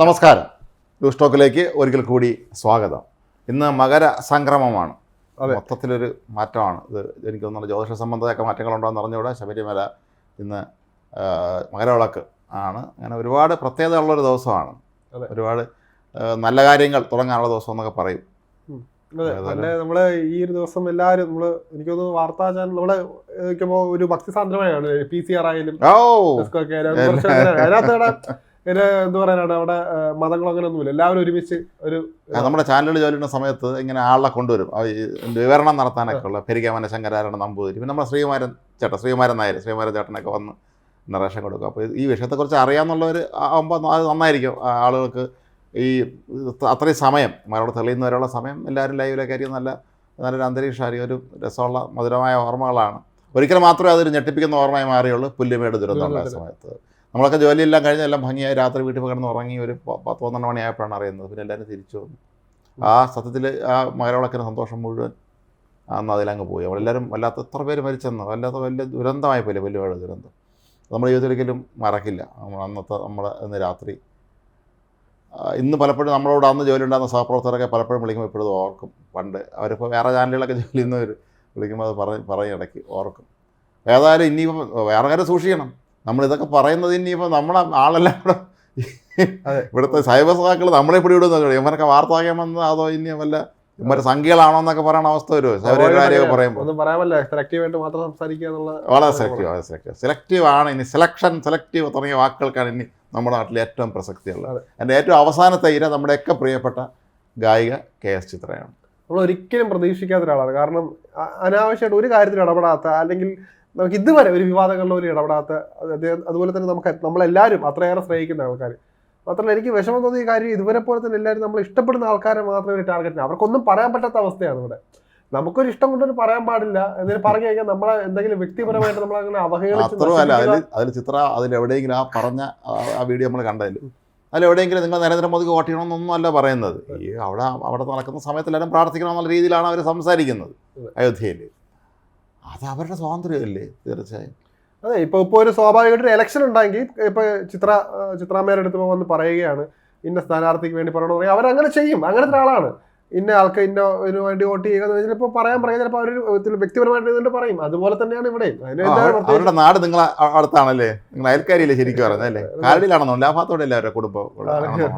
നമസ്കാരം. ന്യൂസ് ടോക്കിലേക്ക് ഒരിക്കൽ കൂടി സ്വാഗതം. ഇന്ന് മകര സംക്രമമാണ്. മൊത്തത്തിലൊരു മാറ്റമാണ്. ഇത് എനിക്ക് തോന്നുന്നു ജ്യോതിഷ സംബന്ധമായൊക്കെ മാറ്റങ്ങളുണ്ടോ എന്ന് അറിഞ്ഞുകൂടെ. ശബരിമല ഇന്ന് മകരവിളക്ക് ആണ്. അങ്ങനെ ഒരുപാട് പ്രത്യേകത ഉള്ളൊരു ദിവസമാണ്. ഒരുപാട് നല്ല കാര്യങ്ങൾ തുടങ്ങാനുള്ള ദിവസം എന്നൊക്കെ പറയും. അതെ. അതെ. നമ്മൾ ഈ ഒരു ദിവസം എല്ലാവരും നമ്മൾ എനിക്ക് തോന്നുന്നു വാർത്താ ചാനൽ നമ്മൾ ഒരു ഭക്തി സാന്ദ്രമായാണ് പി സി ആർ ആയാലും അതിനകത്ത് അവിടെ എന്ത് പറയാനാണ് അവിടെ മതങ്ങളോ അങ്ങനെ ഒന്നുമില്ല എല്ലാവരും ഒരുമിച്ച് ഒരു നമ്മുടെ ചാനലിൽ ജോലി ചെയ്യുന്ന സമയത്ത് ഇങ്ങനെ ആളെ കൊണ്ടുവരും. വിവരണം നടത്താനൊക്കെ ഉള്ള പെരികമന ശങ്കരാരണ നമ്പൂതിരി. പിന്നെ നമ്മുടെ ശ്രീകുമാരൻ ചേട്ടൻ ശ്രീകുമാരൻ നായർ ശ്രീകുമാരൻ ചേട്ടനൊക്കെ വന്ന് നറേഷൻ കൊടുക്കും. അപ്പോൾ ഈ വിഷയത്തെക്കുറിച്ച് അറിയാമെന്നുള്ളവർ ആകുമ്പോൾ അത് നന്നായിരിക്കും. ആളുകൾക്ക് ഈ അത്രയും സമയം മരോട് തെളിയുന്നവരുള്ള സമയം എല്ലാവരും ലൈവിലൊക്കെ ആയിരിക്കും. നല്ല നല്ലൊരു അന്തരീക്ഷമായിരിക്കും. ഒരു രസമുള്ള മധുരമായ ഓർമ്മകളാണ്. ഒരിക്കലും മാത്രമേ അതൊരു ഞെട്ടിപ്പിക്കുന്ന ഓർമ്മയായി മാറിയുള്ളൂ. പുല്ലുമേട് ദുരന്തമുള്ള സമയത്ത്. നമ്മളൊക്കെ ജോലിയെല്ലാം കഴിഞ്ഞ് എല്ലാം ഭംഗിയായി രാത്രി വീട്ടിൽ പോയി കിടന്ന് ഉറങ്ങി ഒരു പത്ത് പന്ത്രണ്ട് മണിയായപ്പോഴാണ് അറിയുന്നത്. പിന്നെ എല്ലാവരും തിരിച്ചു വന്നു. ആ സത്യത്തിൽ ആ മകരവിളക്കിന് സന്തോഷം മുഴുവൻ അന്ന് അതിലങ്ങ് പോയി. അവളെല്ലാവരും വല്ലാത്ത എത്ര പേര് മരിച്ചെന്ന്? വല്ലാത്ത വലിയ ദുരന്തമായി പോയില്ലേ പുല്ലുമേട് ദുരന്തം. നമ്മുടെ ജീവിതത്തിലൊരിക്കലും മറക്കില്ല. നമ്മൾ അന്നത്തെ നമ്മുടെ ഇന്ന് രാത്രി. ഇന്ന് പലപ്പോഴും നമ്മളോട് അന്ന് ജോലി ഉണ്ടാകുന്ന സഹപ്രവർത്തകരൊക്കെ പലപ്പോഴും വിളിക്കുമ്പോൾ ഇപ്പോഴും ഓർക്കും. പണ്ട് അവരിപ്പോൾ വേറെ ചാനലുകളൊക്കെ ജോലി ചെയ്യുന്നവർ വിളിക്കുമ്പോൾ അത് പറഞ്ഞ് ഇടയ്ക്ക് ഓർക്കും. ഏതായാലും ഇനിയിപ്പോൾ വേറെ കാര്യം സൂക്ഷിക്കണം. നമ്മളിതൊക്കെ പറയുന്നത് ഇനിയിപ്പോൾ നമ്മളെ ആളെല്ലാം കൂടെ. ഇവിടുത്തെ സൈബർ സഹാക്കൾ നമ്മളെ പിടിവിടുന്നു ഇവരൊക്കെ വാർത്ത വാങ്ങിയാൽ വന്നത് അതോ ഇനി വല്ല ഇവരെ സംഖ്യകളാണോ എന്നൊക്കെ പറയുന്ന അവസ്ഥ വരുമോ? കാര്യമൊക്കെ പറയുമ്പോൾ. വളരെ സെലക്റ്റീവ് വളരെ സെലക്റ്റീവ് സെലക്റ്റീവ് ആണ് ഇനി. സെലക്ഷൻ സെലക്റ്റീവ് തുടങ്ങിയ വാക്കുകൾക്കാണ് ഇനി നമ്മുടെ നാട്ടിൽ ഏറ്റവും പ്രസക്തിയുള്ളത്. എന്റെ ഏറ്റവും അവസാനത്തെ ഇര നമ്മുടെയൊക്കെ പ്രിയപ്പെട്ട ഗായിക കെ എസ് ചിത്രയാണ്. നമ്മൾ ഒരിക്കലും പ്രതീക്ഷിക്കാത്ത ഒരാളാണ്. കാരണം അനാവശ്യമായിട്ട് ഒരു കാര്യത്തിൽ ഇടപെടാത്ത അല്ലെങ്കിൽ നമുക്ക് ഇതുവരെ ഒരു വിവാദങ്ങളിൽ ഒരു ഇടപെടാത്ത അദ്ദേഹം അതുപോലെ തന്നെ നമുക്ക് നമ്മളെല്ലാവരും അത്രയേറെ സ്നേഹിക്കുന്ന ആൾക്കാർ മാത്രമല്ല എനിക്ക് വിഷമം തോന്നിയ കാര്യം ഇതുവരെ പോലെ തന്നെ എല്ലാവരും നമ്മൾ ഇഷ്ടപ്പെടുന്ന ആൾക്കാരെ മാത്രമേ ഒരു ടാർഗറ്റ് അവർക്കൊന്നും പറയാൻ പറ്റാത്ത അവസ്ഥയാണ് ഇവിടെ. നമുക്കൊരു ഇഷ്ടം കൊണ്ടൊരു പറയാൻ പാടില്ല. എന്നിട്ട് പറഞ്ഞു കഴിഞ്ഞാൽ നമ്മളെ എന്തെങ്കിലും വ്യക്തിപരമായിട്ട് നമ്മൾ അങ്ങനെ അവഹേളിച്ച് അതിൽ അതിൽ ചിത്ര അതിൽ എവിടെയെങ്കിലും ആ പറഞ്ഞ ആ- വീഡിയോ നമ്മൾ കണ്ടതിൽ അതിലെവിടെയെങ്കിലും നിങ്ങൾ നരേന്ദ്രമോദിക്ക് വോട്ട് ചെയ്യണമെന്നൊന്നും അല്ല പറയുന്നത്. ഈ അവിടെ അവിടെ നടക്കുന്ന സമയത്ത് എല്ലാവരും പ്രാർത്ഥിക്കണം എന്നുള്ള രീതിയിലാണ് അവർ സംസാരിക്കുന്നത് അയോധ്യയിൽ അത് അവരുടെ സ്വാതന്ത്ര്യമല്ലേ തീർച്ചയായും. അതെ ഇപ്പൊ ഇപ്പൊ ഒരു സ്വാഭാവികമായിട്ട് ഇലക്ഷൻ ഉണ്ടായെങ്കിൽ ഇപ്പൊ ചിത്ര ചിത്രാമേരുടെ ചിത്രാമ്മയുടെ അടുത്ത് വന്ന് പറയുകയാണ് ഇന്ന സ്ഥാനാർത്ഥിക്ക് വേണ്ടി പറയണമെന്ന് പറയും. അവരങ്ങനെ ചെയ്യും അങ്ങനത്തെ ഒരാളാണ്. ഇന്ന ആൾക്ക് ഇന്ന ഇതിനു വേണ്ടി വോട്ട് ചെയ്യുക എന്ന് വെച്ചാൽ ചിലപ്പോൾ പറയാൻ പറയാം ചിലപ്പോൾ അവർ വ്യക്തിപരമായിട്ട് പറയും. അതുപോലെ തന്നെയാണ് ഇവിടെ അവരുടെ നാട് നിങ്ങൾ അടുത്താണല്ലേ? നിങ്ങൾ അയൽക്കാരിയല്ലേ ശരിക്കും പറയുന്നത് അല്ലേ? കാരടിയിലാണെന്നോ ആ ഭാഗത്തോടെ അല്ലേ അവരുടെ കുടുംബം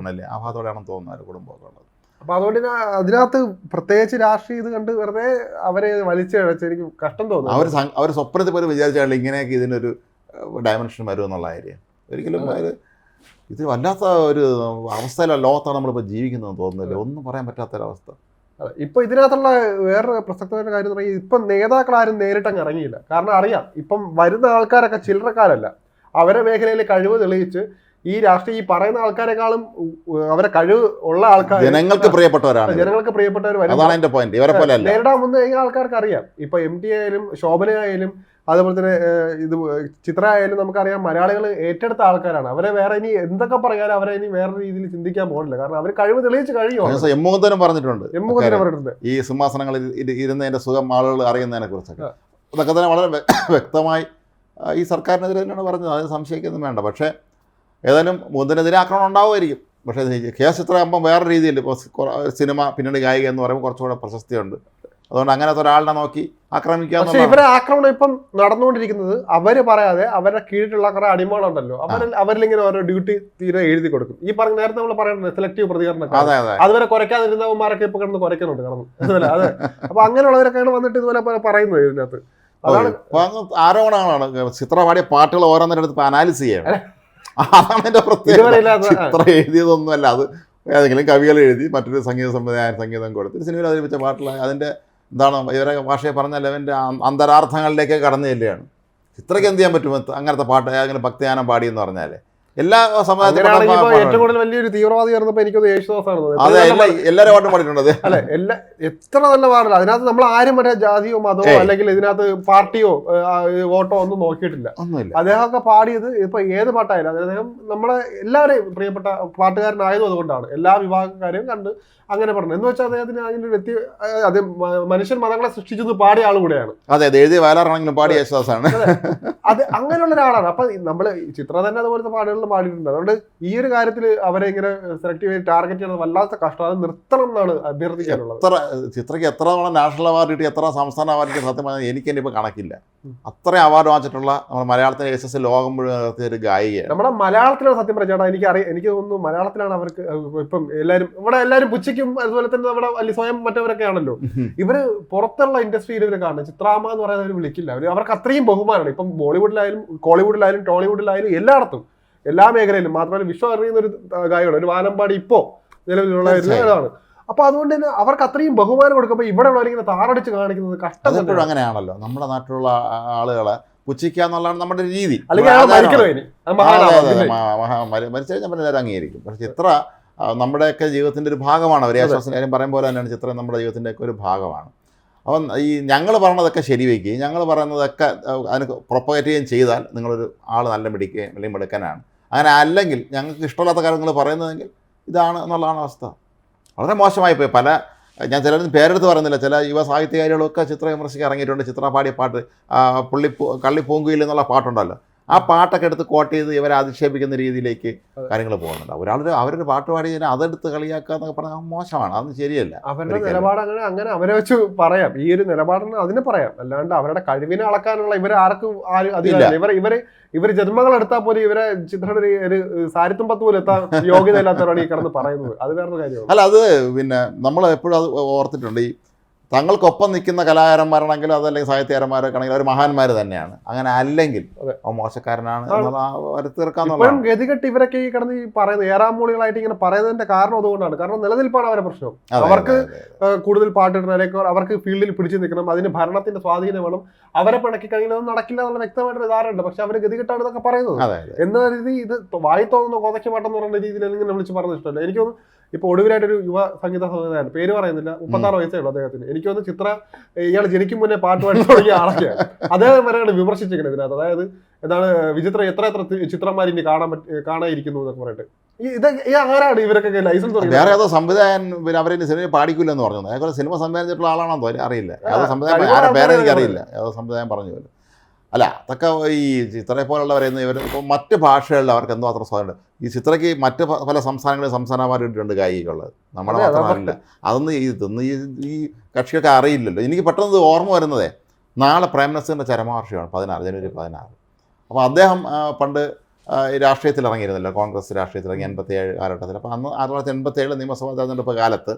ആണല്ലേ ആ ഭാഗത്തോടെയാണെന്ന് തോന്നുന്നു അവരുടെ കുടുംബമൊക്കെ ഉള്ളത്. അപ്പൊ അതുകൊണ്ട് അതിനകത്ത് പ്രത്യേകിച്ച് രാഷ്ട്രീയം ഇത് കണ്ട് വെറുതെ അവരെ വലിച്ചഴച്ച് എനിക്ക് കഷ്ടം തോന്നുന്നു. അവർ അവർ സ്വപ്നത്തിൽ പോലും വിചാരിച്ചാൽ ഇങ്ങനെയൊക്കെ ഇതിനൊരു ഡയമെൻഷൻ വരും എന്നുള്ള കാര്യം. ഒരിക്കലും ഇത് വല്ലാത്ത ഒരു അവസ്ഥയിലെ ലോകത്താണ് നമ്മളിപ്പോൾ ജീവിക്കുന്നതെന്ന് തോന്നുന്നില്ല. ഒന്നും പറയാൻ പറ്റാത്തൊരവസ്ഥ. ഇപ്പൊ ഇതിനകത്തുള്ള വേറൊരു പ്രസക്തമായ കാര്യം എന്ന് പറഞ്ഞാൽ ഇപ്പം നേതാക്കൾ ആരും നേരിട്ട് അങ്ങ് ഇറങ്ങിയില്ല. കാരണം അറിയാം ഇപ്പം വരുന്ന ആൾക്കാരൊക്കെ ചില്ലറക്കാരല്ല. അവരെ മേഖലയിൽ കഴിവ് തെളിയിച്ച് ഈ രാഷ്ട്രീയ ഈ പറയുന്ന ആൾക്കാരെക്കാളും അവരെ കഴിവ് ഉള്ള ആൾക്കാർ ജനങ്ങൾക്ക് പ്രിയപ്പെട്ടവരാണ് ജനങ്ങൾക്ക് പ്രിയപ്പെട്ടവർ അതാണ് പോയിന്റ് ഇവരെ പോലെ നേരിടാൻ വന്നു കഴിഞ്ഞാൽ ആൾക്കാർക്ക് അറിയാം ഇപ്പൊ എം ടി ആയാലും ശോഭന ആയാലും അതുപോലെ തന്നെ ഇത് ചിത്ര ആയാലും നമുക്കറിയാം മലയാളികൾ ഏറ്റെടുത്ത ആൾക്കാരാണ്. അവരെ വേറെ ഇനി എന്തൊക്കെ പറഞ്ഞാലും അവരെ ഇനി വേറെ രീതിയിൽ ചിന്തിക്കാൻ പോകില്ല കാരണം അവർ കഴിവ് തെളിയിച്ച് കഴിയും എം മുകുന്ദനും പറഞ്ഞിട്ടുണ്ട്. എമ്മുകുതിര പറഞ്ഞിട്ടുണ്ട്. ഈ സിംഹാസനങ്ങളിൽ ഇരു- ഇരുന്നതിന്റെ സുഖം ആളുകൾ അറിയുന്നതിനെ കുറിച്ചൊക്കെ. അതൊക്കെ തന്നെ വളരെ വ്യക്തമായി ഈ സർക്കാരിനെതിരെ തന്നെയാണ് പറഞ്ഞത്. അതിന് സംശയിക്കൊന്നും വേണ്ട. പക്ഷേ ഏതായാലും മൂന്നിനെതിരെ ആക്രമണം ഉണ്ടാവുമായിരിക്കും. പക്ഷേ കേസ് ചിത്രയാകുമ്പോൾ വേറെ രീതിയിൽ ഇപ്പോൾ സിനിമ പിന്നീട് ഗായിക എന്ന് പറയുമ്പോൾ കുറച്ചുകൂടെ പ്രശസ്തിയുണ്ട്. അതുകൊണ്ട് അങ്ങനത്തെ ഒരാളിനെ നോക്കി ആക്രമിക്കാൻ പക്ഷെ. ഇവരെ ആക്രമണം ഇപ്പം നടന്നുകൊണ്ടിരിക്കുന്നത് അവർ പറയാതെ അവരുടെ കീഴിലുള്ള കുറെ അടിമകളുണ്ടല്ലോ. അവർ അവരിലിങ്ങനെ ഓരോ ഡ്യൂട്ടി തീരെ എഴുതി കൊടുക്കും. ഈ പറഞ്ഞ നേരത്തെ നമ്മൾ പറയുന്നത് സെലക്ടീവ് പ്രതികരണം അതെ അതെ. അതുവരെ കുറയ്ക്കാതിരുന്നവന്മാരൊക്കെ ഇപ്പൊ കിടന്ന് കുറയ്ക്കുന്നുണ്ട് കാരണം അതെ. അപ്പൊ അങ്ങനെയുള്ളവരൊക്കെയാണ് വന്നിട്ട് ഇതുപോലെ പറയുന്നത് ഇതിനകത്ത്. അതാണ് ആരോപണങ്ങളാണ്. ചിത്ര പാടിയ പാട്ടുകൾ ഓരോന്നിന്റെ അടുത്ത് അനാലിസ് ചെയ്യണം. അതാണ് എന്റെ പ്രത്യേകത. ചിത്രം എഴുതിയതൊന്നും ചിത്ര എഴുതിയതൊന്നുമല്ല. അത് ഏതെങ്കിലും കവികൾ എഴുതി മറ്റൊരു സംഗീത സംവിധായകൻ സംഗീതം കൊടുത്ത് സിനിമയിൽ അതിൽ വെച്ച പാട്ടുള്ള അതിന്റെ എന്താണ് ഇവരെ ഭാഷയെ പറഞ്ഞാൽ അവന്റെ അന്തരാർത്ഥങ്ങളിലേക്ക് കടന്നു ചെല്ലുകയാണ്. ചിത്രയ്ക്ക് എന്ത് ചെയ്യാൻ പറ്റും? അങ്ങനത്തെ പാട്ട് അങ്ങനെ ഭക്തിയാനം പാടിയെന്ന് പറഞ്ഞാൽ എല്ലാ സമുദായത്തിലും ഏറ്റവും കൂടുതൽ വലിയൊരു തീവ്രവാദി വരുന്നപ്പോ എനിക്കത് യേശുദാസാണ് തോന്നുന്നത്. അതെ എല്ലാവരും പാട്ടും പാടിയിട്ടുണ്ട്. അല്ലെ എല്ലാ എത്ര നല്ല പാടില്ല. അതിനകത്ത് നമ്മൾ ആരും വരെ ജാതിയോ മതമോ. അല്ലെങ്കിൽ ഇതിനകത്ത് പാർട്ടിയോ വോട്ടോ ഒന്നും നോക്കിയിട്ടില്ല. അദ്ദേഹമൊക്കെ പാടിയത് ഇപ്പൊ ഏത് പാട്ടായാലും അദ്ദേഹം നമ്മളെ എല്ലാവരെയും പ്രിയപ്പെട്ട പാട്ടുകാരനായതും അതുകൊണ്ടാണ്. എല്ലാ വിഭാഗക്കാരെയും കണ്ട് അങ്ങനെ പറഞ്ഞു. എന്ന് വെച്ചാൽ അദ്ദേഹത്തിന് അതിന്റെ വ്യക്തി അതെ മനുഷ്യൻ മതങ്ങളെ സൃഷ്ടിച്ചത് പാടിയ ആൾ കൂടെയാണ്. അതെ അതെ എഴുതിയ വയലാറാണെങ്കിലും പാടി യേശുദാസാണ്. അത്. അങ്ങനെയുള്ള ഒരാളാണ്. അപ്പൊ നമ്മൾ ഈ ചിത്ര തന്നെ അതുപോലത്തെ പാടുകളിൽ പാടിയിട്ടുണ്ട്. അതുകൊണ്ട് ഈ ഒരു കാര്യത്തിൽ അവരെ ഇങ്ങനെ സെലക്ട് ചെയ്ത് ടാർഗറ്റ് ചെയ്യുന്നത് വല്ലാത്ത കഷ്ടം അത് നിർത്തണം എന്നാണ് അഭ്യർത്ഥിക്കാനുള്ളത്. എത്ര ചിത്രയ്ക്ക് എത്ര തവണ നാഷണൽ അവാർഡ് കിട്ടി എത്ര സംസ്ഥാന അവാർഡ് കിട്ടി സത്യം പറഞ്ഞാൽ എനിക്ക് തന്നെ ഇപ്പോൾ കണക്കില്ല. അത്രയും അവാർഡ് വാങ്ങിച്ചിട്ടുള്ള നമ്മുടെ മലയാളത്തിലെ എസ് എസ് ലോകം മുഴുവൻ ഒരു ഗായികയാണ്. നമ്മുടെ മലയാളത്തിലാണ് സത്യം പറഞ്ഞാൽ എനിക്ക് അറിയാം എനിക്ക് തോന്നുന്നു മലയാളത്തിലാണ് അവർക്ക് ഇപ്പം എല്ലാവരും ഇവിടെ എല്ലാവരും പുച്ഛിക്കും അതുപോലെ തന്നെ നമ്മുടെ വലിയ സ്വയം മറ്റവരൊക്കെ ആണല്ലോ. ഇവർ പുറത്തുള്ള ഇൻഡസ്ട്രിയിൽ ഇവർ കാണുന്നത് ചിത്രാമ എന്ന് പറയുന്നത് അവർ വിളിക്കില്ല. അവർ അവർക്ക് അത്രയും ബഹുമാനമാണ്. ഇപ്പം ബോളിവുഡിലായാലും കോളിവുഡിലായാലും ടോളിവുഡിലായാലും എല്ലായിടത്തും എല്ലാ മേഖലയിലും മാത്രമല്ല വിശ്വം അറിയുന്ന ഒരു ഗായകമാണ് ഒരു വാനമ്പാടി ഇപ്പോ നിലവിലുള്ള. ഇതാണ് അപ്പൊ അതുകൊണ്ട് തന്നെ അവർക്ക് അത്രയും ബഹുമാനം കൊടുക്കുമ്പോൾ ഇവിടെ ഉള്ളവരിങ്ങനെ താറടിച്ച് കാണിക്കുന്നത് കഷ്ടം അങ്ങനെയാണല്ലോ. നമ്മുടെ നാട്ടിലുള്ള ആളുകളെ പുച്ഛിക്കുക എന്നുള്ളതാണ് നമ്മുടെ രീതി. അല്ലെങ്കിൽ മരിച്ചു കഴിഞ്ഞാൽ അംഗീകരിക്കും. പക്ഷെ ചിത്ര ആ, നമ്മുടെയൊക്കെ ജീവിതത്തിന്റെ ഒരു ഭാഗമാണ് അവർ. ആശ്വാസം കാര്യം പറയും പോലെ തന്നെയാണ് ചിത്രം നമ്മുടെ ജീവിതത്തിന്റെ ഒക്കെ ഒരു ഭാഗമാണ്. അപ്പം ഈ ഞങ്ങൾ പറയണതൊക്കെ ശരിവയ്ക്കുകയും ഞങ്ങൾ പറയുന്നതൊക്കെ അതിന് പ്രൊപ്പഗേറ്റ് ചെയ്യുകയും ചെയ്താൽ നിങ്ങളൊരു ആൾ നല്ല മിടിക്കുകയും അല്ലെങ്കിൽ മിടുക്കനാണ്. അങ്ങനെ അല്ലെങ്കിൽ ഞങ്ങൾക്ക് ഇഷ്ടമില്ലാത്ത കാര്യങ്ങൾ പറയുന്നതെങ്കിൽ ഇതാണ് എന്നുള്ളതാണ് അവസ്ഥ. വളരെ മോശമായി പോയി. പല ഞാൻ ചിലരും പേരെടുത്ത് പറയുന്നില്ല. ചില യുവ സാഹിത്യകാരികളൊക്കെ ചിത്ര വിമർശിക്കാൻ ഇറങ്ങിയിട്ടുണ്ട്. ചിത്ര പാടിയ പാട്ട് പുള്ളി കള്ളിപ്പൂങ്കുയിൽ എന്നുള്ള പാട്ടുണ്ടല്ലോ. ആ പാട്ടൊക്കെ എടുത്ത് കോട്ട് ചെയ്ത് ഇവരെ അധിക്ഷേപിക്കുന്ന രീതിയിലേക്ക് കാര്യങ്ങൾ പോകുന്നുണ്ട്. ഒരാളൊരു അവരൊരു പാട്ട് പാടി കഴിഞ്ഞാൽ അതെടുത്ത് കളിയാക്കുക എന്നൊക്കെ പറഞ്ഞാൽ മോശമാണ്. അതൊന്നും ശരിയല്ല. അവരുടെ നിലപാട് അങ്ങനെ അങ്ങനെ അവരെ വെച്ച് പറയാം. ഈ ഒരു നിലപാടിന് അതിനെ പറയാം. അല്ലാണ്ട് അവരുടെ കഴിവിനെ അളക്കാനുള്ള ഇവരെ ആർക്കും ആരും അതില്ല ഇവർ ഇവർ ഇവർ ജന്മങ്ങൾ എടുത്താൽ പോലും ഇവരെ ചിത്രയുടെ ഒരു- ഒരു സാരിത്തുമ്പത്ത് പോലും എത്താൻ യോഗ്യത ഇല്ലാത്തവരാണ് ഈ കിടന്ന് പറയുന്നത്. അത് വേറൊരു കാര്യമാണ്. അല്ല അത് പിന്നെ നമ്മൾ എപ്പോഴും അത് ഓർത്തിട്ടുണ്ട്. ഈ തങ്ങൾക്കൊപ്പം നിൽക്കുന്ന കലാകാരന്മാരാണെങ്കിലും അതല്ലെങ്കിൽ സാഹിത്യകാരന്മാരൊക്കെ ആണെങ്കിലും അവർ മഹാന്മാർ തന്നെയാണ്. അങ്ങനെ അല്ലെങ്കിൽ. മോശക്കാരനാണ് ആണ്. എന്നുള്ള വരുത്തി ഇപ്പോഴും തീർക്കാന്നുള്ളതാണ് ഗതികെട്ട് ഇവരൊക്കെ ഈ കിടന്ന് ഈ പറയുന്നത് ഏറാമൂളികളായിട്ട് ഇങ്ങനെ പറയുന്നതിന്റെ കാരണം അതുകൊണ്ടാണ്. കാരണം നിലനിൽപ്പാണ് അവരുടെ പ്രശ്നം. അവർക്ക് കൂടുതൽ പാട്ടിടുന്നവരൊക്കെ അവർക്ക് ഫീൽഡിൽ പിടിച്ചു നിൽക്കണം അതിന് ഭരണത്തിന്റെ സ്വാധീനം വേണം അവരെ പിണക്കി കഴിഞ്ഞാൽ ഒന്നും നടക്കില്ല എന്നുള്ള വ്യക്തമായിട്ടൊരു ധാരണയുണ്ട്. പക്ഷെ അവർ ഗതികെട്ടാണ് ഇതൊക്കെ പറയുന്നത്. എന്ന രീതി ഇത് വായി തോന്നുന്ന കോതയ്ക്ക് എന്ന് പറയുന്ന രീതിയിൽ ഇങ്ങനെ വിളിച്ച് പറഞ്ഞത് ഇഷ്ടമല്ല എനിക്ക് തോന്നുന്നു ഇപ്പൊ ഒടുവിലായിട്ടൊരു യുവ സംഗീത സംവിധായകൻ പേര് പറയുന്നില്ല മുപ്പത്താറ് വയസ്സേ ഉള്ളൂ അദ്ദേഹത്തിന്. എനിക്ക് തോന്നുന്നു ചിത്ര ഇയാൾ ജനിക്കും മുന്നേ പാട്ട് പാടി തുടങ്ങിയ ആളൊക്കെയാണ് അദ്ദേഹം വരെയാണ് വിമർശിച്ചിരിക്കുന്നത് ഇതിനകത്ത്. അതായത് എന്താണ് വിചിത്ര എത്ര എത്ര ചിത്രന്മാർ ഇനി കാണാൻ കാണാതിരിക്കുന്നു എന്നൊക്കെ പറഞ്ഞിട്ട്. ആരാണ് ഇവരൊക്കെ ലൈസൻസ് വേറെ ഏതോ സംവിധായകൻ പിന്നെ അവരെ സിനിമ പാടിക്കില്ലെന്ന് പറഞ്ഞു അതേപോലെ സിനിമ സംവിധാനം ചെയ്തിട്ടുള്ള ആളാണെന്ന് അറിയില്ല. ഏതോ സംവിധാനം വേറെ എനിക്കറിയില്ല ഏതോ സംവിധാനം പറഞ്ഞു പോലും. അല്ല അതൊക്കെ ഈ ചിത്രയെ പോലുള്ളവരെന്ന് ഇവർ ഇപ്പോൾ മറ്റ് ഭാഷകളിൽ അവർക്ക് എന്തോ അത്ര സ്വാധീനം ഈ ചിത്രയ്ക്ക് മറ്റ് പല സംസ്ഥാനങ്ങളിൽ സംസ്ഥാനമാർ കായികമുള്ളത് നമ്മുടെ മാത്രമല്ല. അതൊന്നും ഈ ഇതൊന്നും ഈ ഈ കക്ഷിയൊക്കെ അറിയില്ലല്ലോ. എനിക്ക് പെട്ടെന്ന് ഓർമ്മ വരുന്നതേ. നാളെ പ്രൈം മിനിസ്റ്ററിന്റെ ചരമവാർഷികമാണ് പതിനാറ് ജനുവരി പതിനാറ്. അപ്പോൾ അദ്ദേഹം പണ്ട് രാഷ്ട്രീയത്തിൽ ഇറങ്ങിയിരുന്നല്ലോ. കോൺഗ്രസ് രാഷ്ട്രീയത്തിൽ ഇറങ്ങി എൺപത്തി ഏഴ് കാലഘട്ടത്തിൽ അപ്പോൾ അന്ന് ആയിരത്തി തൊള്ളായിരത്തി എൺപത്തി ഏഴ് നിയമസഭാ തെരഞ്ഞെടുപ്പ് കാലത്ത്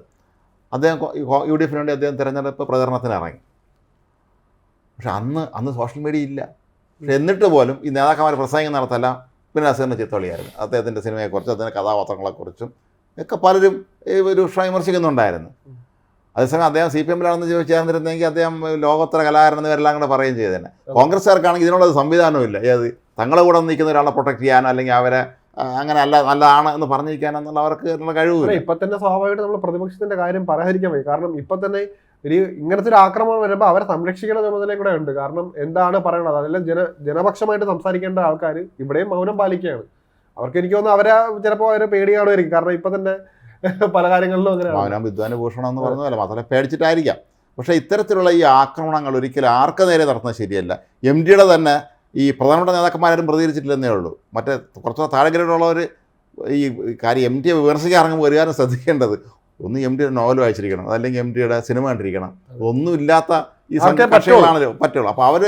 അദ്ദേഹം യു ഡി എഫിന് വേണ്ടി അദ്ദേഹം തിരഞ്ഞെടുപ്പ് പ്രചരണത്തിന് ഇറങ്ങി പക്ഷെ അന്ന് അന്ന് സോഷ്യൽ മീഡിയ ഇല്ല പക്ഷെ എന്നിട്ട് പോലും ഈ നേതാക്കന്മാർ പ്രസംഗം നടത്തല്ല പിന്നെ നസീറിന്റെ ചിത്തളിയായിരുന്നു. അദ്ദേഹത്തിന്റെ സിനിമയെക്കുറിച്ചും അദ്ദേഹത്തിന്റെ കഥാപാത്രങ്ങളെക്കുറിച്ചും ഒക്കെ പലരും ഒരു വിമർശിക്കുന്നുണ്ടായിരുന്നു. അതേസമയം അദ്ദേഹം സി പി എമ്മിലാണെന്ന് ചോദിച്ചായിരുന്നിരുന്നെങ്കിൽ അദ്ദേഹം ലോകോത്തര കലാകാരൻ എന്നിവരെല്ലാം കൂടെ പറയുകയും ചെയ്തേനെ. കോൺഗ്രസ്സുകാർക്കാണെങ്കിൽ ഇതിനുള്ള സംവിധാനവും ഇല്ല. ഏത് തങ്ങളെ കൂടെ നിൽക്കുന്ന ഒരാളെ പ്രൊട്ടക്ട് ചെയ്യാനോ അല്ലെങ്കിൽ അവരെ അങ്ങനെ അല്ല നല്ലതാണ് എന്ന് പറഞ്ഞിരിക്കാനോ എന്നുള്ള അവർക്ക് കഴിവ് ഇപ്പം ഇപ്പൊ തന്നെ സ്വാഭാവികമായിട്ട് നമ്മൾ പ്രതിപക്ഷത്തിന്റെ കാര്യം പരിഹരിക്കാൻ വയ്യ. കാരണം ഇപ്പൊ തന്നെ ഒരു ഇങ്ങനത്തെ ഒരു ആക്രമണം വരുമ്പോൾ അവരെ സംരക്ഷിക്കേണ്ട ചുമതലയും കൂടെ ഉണ്ട്. കാരണം എന്താണ് പറയണത്? അതെല്ലാം ജന ജനപക്ഷമായിട്ട് സംസാരിക്കേണ്ട ആൾക്കാർ ഇവിടെയും മൗനം പാലിക്കുകയാണ്. അവർക്ക് എനിക്ക് തോന്നുന്നു അവരെ ചിലപ്പോൾ അവരെ പേടിയാടുമായിരിക്കും കാരണം ഇപ്പൊ തന്നെ പല കാര്യങ്ങളിലും അങ്ങനെ മൗനം വിദ്വാന ഭൂഷണം എന്ന് പറഞ്ഞതല്ല. മാത്രമല്ല പേടിച്ചിട്ടായിരിക്കാം. പക്ഷേ ഇത്തരത്തിലുള്ള ഈ ആക്രമണങ്ങൾ ഒരിക്കലും ആർക്ക് നേരെ നടത്തുന്നത് ശരിയല്ല. എം ഡിയുടെ തന്നെ ഈ പ്രധാനപ്പെട്ട നേതാക്കന്മാരും പ്രതികരിച്ചിട്ടില്ലെന്നേ ഉള്ളൂ. മറ്റേ കുറച്ച് താഴെഗ്രേഡുള്ളവർ ഈ കാര്യം എം ടിയെ വിമർശിക്കാൻ ഇറങ്ങുമ്പോൾ ഒരു കാര്യം ശ്രദ്ധിക്കേണ്ടത്. ഒന്ന് എം ഡിയുടെ നോവൽ വായിച്ചിരിക്കണം അതല്ലെങ്കിൽ എം ഡിയുടെ സിനിമ കണ്ടിരിക്കണം. ഒന്നുമില്ലാത്ത ഈ പക്ഷികളാണല്ലോ പറ്റുള്ളൂ. അപ്പോൾ അവർ